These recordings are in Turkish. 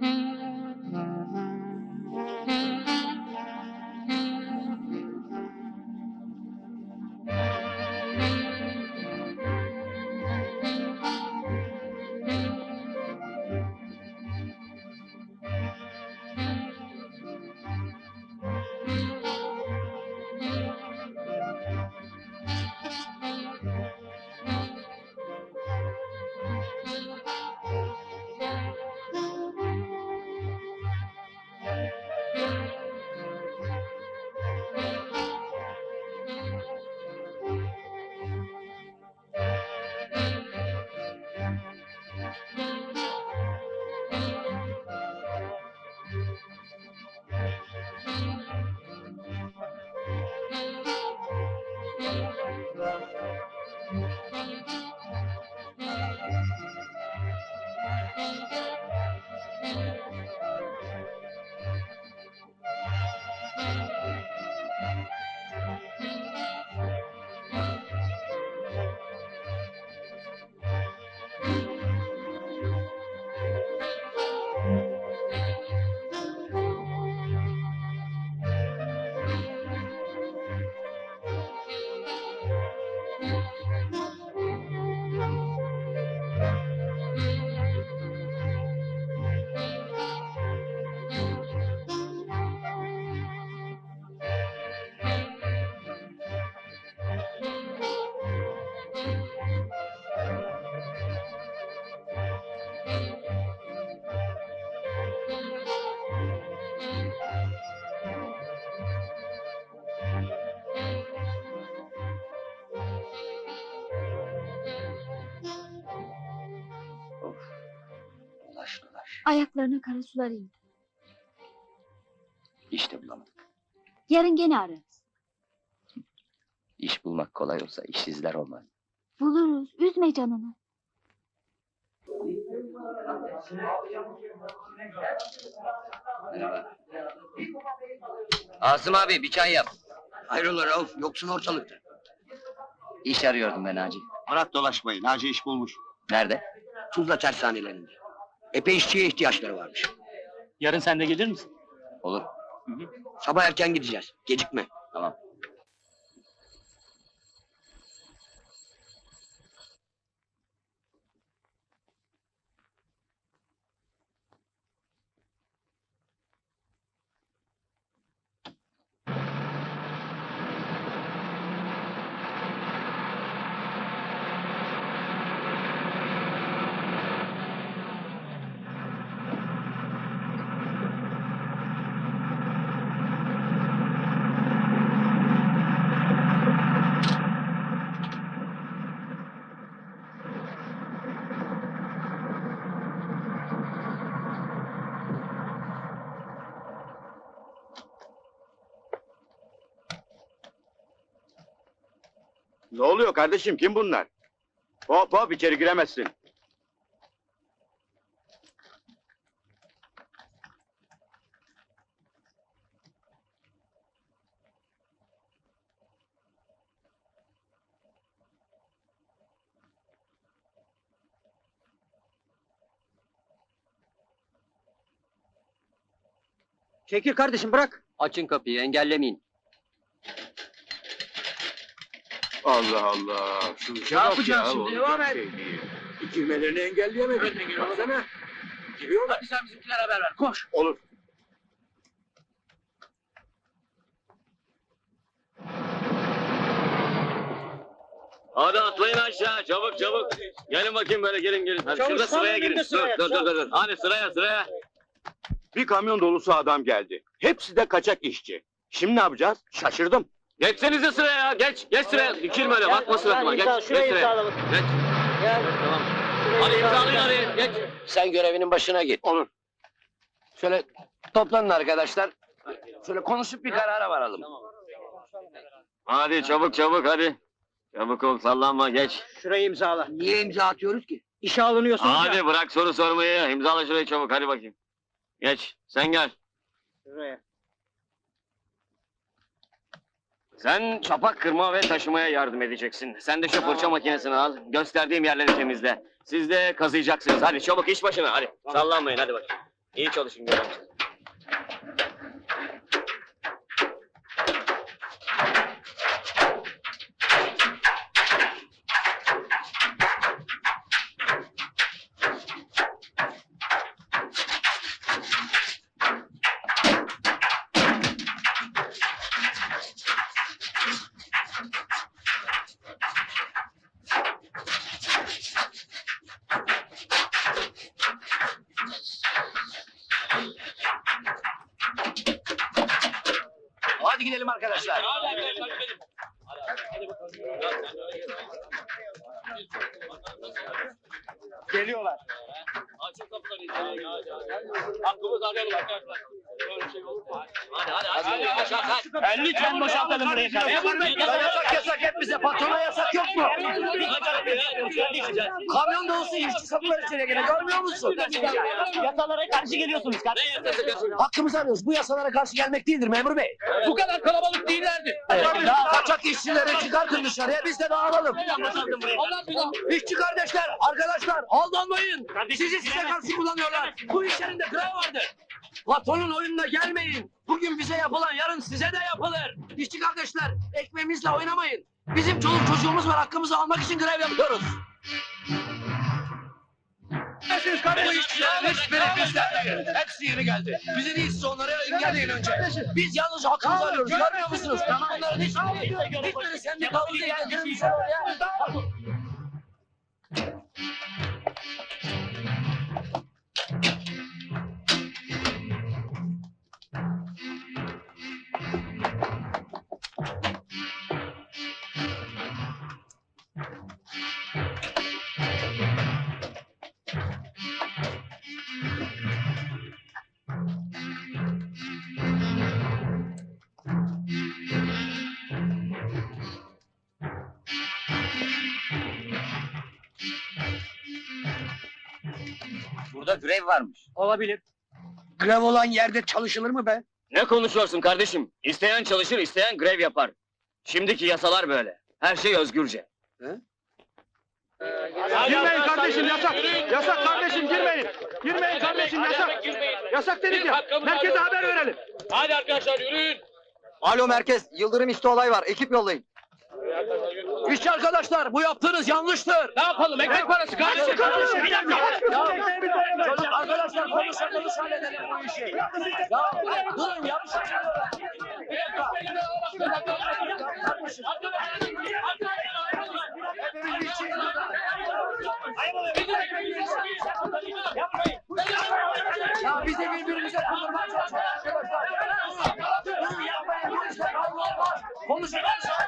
Mm-hmm. Ayaklarına kara sular indi. İş de bulamadık. Yarın gene ararız. İş bulmak kolay olsa işsizler olmaz. Buluruz. Üzme canını. Asım abi bir çay yap. Hayrola Rauf, yoksun ortalıkta. İş arıyordum ben Naci. Arat dolaşmayın, Naci iş bulmuş. Nerede? Tuzla tersanelerinde. Epey işçiye ihtiyaçları varmış. Yarın sen de gelir misin? Olur. Sabah erken gideceğiz, gecikme. Tamam. Ne oluyor kardeşim? Kim bunlar? Hop hop içeri giremezsin. Çekil kardeşim, bırak. Açın kapıyı engellemeyin. Allah Allah. Şu işe bak yapacağız ya, şimdi? olacak Devam et. şey değil. Girmelerini engelleyemedik. Baksana. Giriyorlar. Hadi sen bizimkilere haber ver. Koş. Olur. Hadi atlayın aşağı çabuk çabuk. Gelin bakayım böyle gelin gelin. Hadi Çavuş, şurada sıraya önünde girin. Dur, sıraya, dur dur dur dur. Hadi sıraya sıraya. Bir kamyon dolusu adam geldi. Hepsi de kaçak işçi. Şimdi ne yapacağız? Şaşırdım. Geçsenize sıraya geç geç sıraya. Dikilme öyle bakma suratıma geç. Geç sıraya. Geç. Tamam. Hadi imzalayın hadi geç. Sen görevinin başına git. Olur. Şöyle toplanın arkadaşlar. Şöyle konuşup bir karara varalım. Hadi çabuk çabuk hadi. Çabuk ol sallanma geç. Şurayı imzala. Niye imza atıyoruz ki? İşe alınıyorsunuz ya. Hadi bırak soru sormayı. İmzala şurayı çabuk hadi bakayım. Geç sen gel. Şuraya. Sen çapak kırma ve taşımaya yardım edeceksin. Sen de şu fırça makinesini al. Gösterdiğim yerleri temizle. Siz de kazıyacaksınız. Hadi çabuk iş başına hadi. Sallanmayın hadi bakayım. İyi çalışın görelim. Hadi gidelim arkadaşlar. Geliyorlar. Açın kapıları içeriye. Hakkımızı arayalım arkadaşlar. Böyle şey olmaz. Hadi hadi hadi. Kaç kaç kaç. Lütfen boşaltalım burayı Ya yasak yasak hep bize. Patrona yasak yok mu? Kamyon dolusu işçi saplar içeriye gene. Görmüyor musun? Yasalara karşı geliyorsunuz kaçın? Hakkımızı arıyoruz. Bu yasalara karşı gelmek değildir memur bey. Bu kadar kalabalık değillerdi. Ya kaçak işçileri çıkartın dışarıya biz de dağılalım. İşçi kardeşler, arkadaşlar aldanmayın. Sizi size karşı kullanıyorlar. Bu iş yerinde grev vardı. Patronun oyununa gelmeyin. Bugün bize yapılan yarın size de yapılır. İşçi kardeşler ekmeğimizle oynamayın. Bizim çoluk çocuğumuz var hakkımızı almak için grev yapıyoruz. Bu işçilerin hiçbiri bizden değil. Hepsi yeni geldi. Bizi değil siz onları engelleyin önce. Biz yalnız hakkımızı arıyoruz. Görmüyor musunuz? Bunların hiçbiri, hiçbiri sendikalı değil. Burada grev varmış. Olabilir. Grev olan yerde çalışılır mı be? Ne konuşuyorsun kardeşim? İsteyen çalışır, isteyen grev yapar. Şimdiki yasalar böyle. Her şey özgürce. Girmeyin kardeşim yasak. Yasak kardeşim girmeyin. Girmeyin kardeşim yasak. Yasak dedik ya. Merkeze haber verelim. Hadi arkadaşlar yürüyün. Alo merkez, Yıldırım İşte olay var. Ekip yollayın. İşçi arkadaşlar bu yaptığınız yanlıştır. Ne yapalım? Ekmek parası kardeşim. Bir dakika. Çocuk arkadaşlar konuşa konuşa halledelim bu işi. Ya durun yanlış. Ya bizi birbirimize kurdurmaya çalışıyorlar arkadaşlar.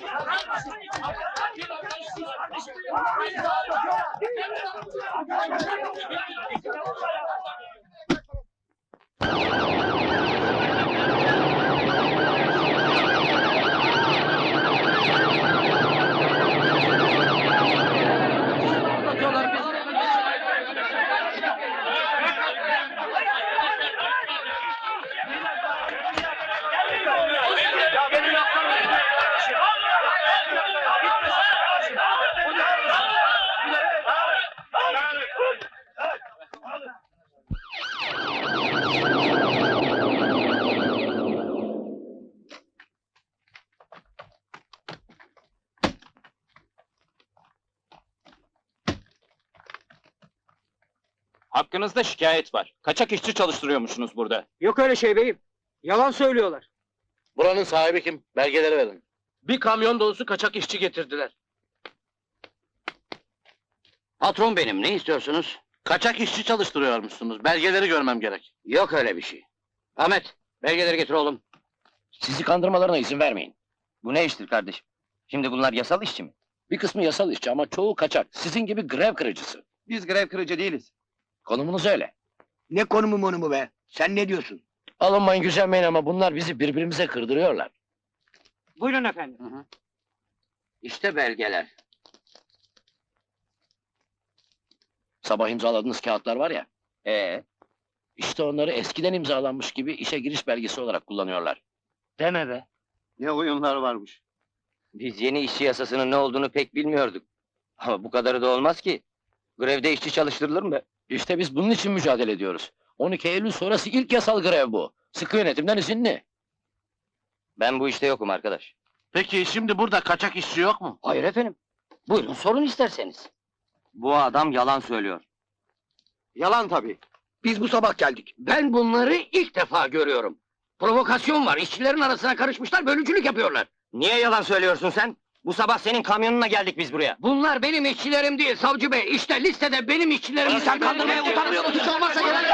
Durun, durun yapmayın bu işte kavga olmaz. Konuşun. Sizi... Anlatıyorlar bizi. Ya benim yaptığım kardeşim. Hakkınızda şikayet var. Kaçak işçi çalıştırıyormuşsunuz burada. Yok öyle şey beyim. Yalan söylüyorlar. Buranın sahibi kim? Belgeleri verin. Bir kamyon dolusu kaçak işçi getirdiler. Patron benim, ne istiyorsunuz? Kaçak işçi çalıştırıyormuşsunuz. Belgeleri görmem gerek. Yok öyle bir şey. Ahmet, belgeleri getir oğlum. Sizi kandırmalarına izin vermeyin. Bu ne iştir kardeşim? Şimdi bunlar yasal işçi mi? Bir kısmı yasal işçi ama çoğu kaçak. Sizin gibi grev kırıcısı. Biz grev kırıcı değiliz. Konumunuz öyle. Ne konumu monumu be? Sen ne diyorsun? Alınmayın gücenmeyin ama bunlar bizi birbirimize kırdırıyorlar. Buyurun efendim. İşte belgeler. Sabah imzaladığınız kağıtlar var ya. Ee, İşte onları eskiden imzalanmış gibi işe giriş belgesi olarak kullanıyorlar. Deme be. Ne oyunlar varmış. Biz yeni işçi yasasının ne olduğunu pek bilmiyorduk. Ama bu kadarı da olmaz ki. Grevde işçi çalıştırılır mı be? İşte biz bunun için mücadele ediyoruz. 12 Eylül sonrası ilk yasal grev bu. Sıkı yönetimden izinli. Ben bu işte yokum arkadaş. Peki şimdi burada kaçak işçi yok mu? Hayır efendim. Buyurun sorun isterseniz. Bu adam yalan söylüyor. Yalan tabii. Biz bu sabah geldik. Ben bunları ilk defa görüyorum. Provokasyon var. İşçilerin arasına karışmışlar, bölücülük yapıyorlar. Niye yalan söylüyorsun sen? Bu sabah senin kamyonuna geldik biz buraya. Bunlar benim işçilerim değil savcı bey. İşte listede benim işçilerim. Sen kandırmaya utanmıyor musun? Hiç olmazsa gelen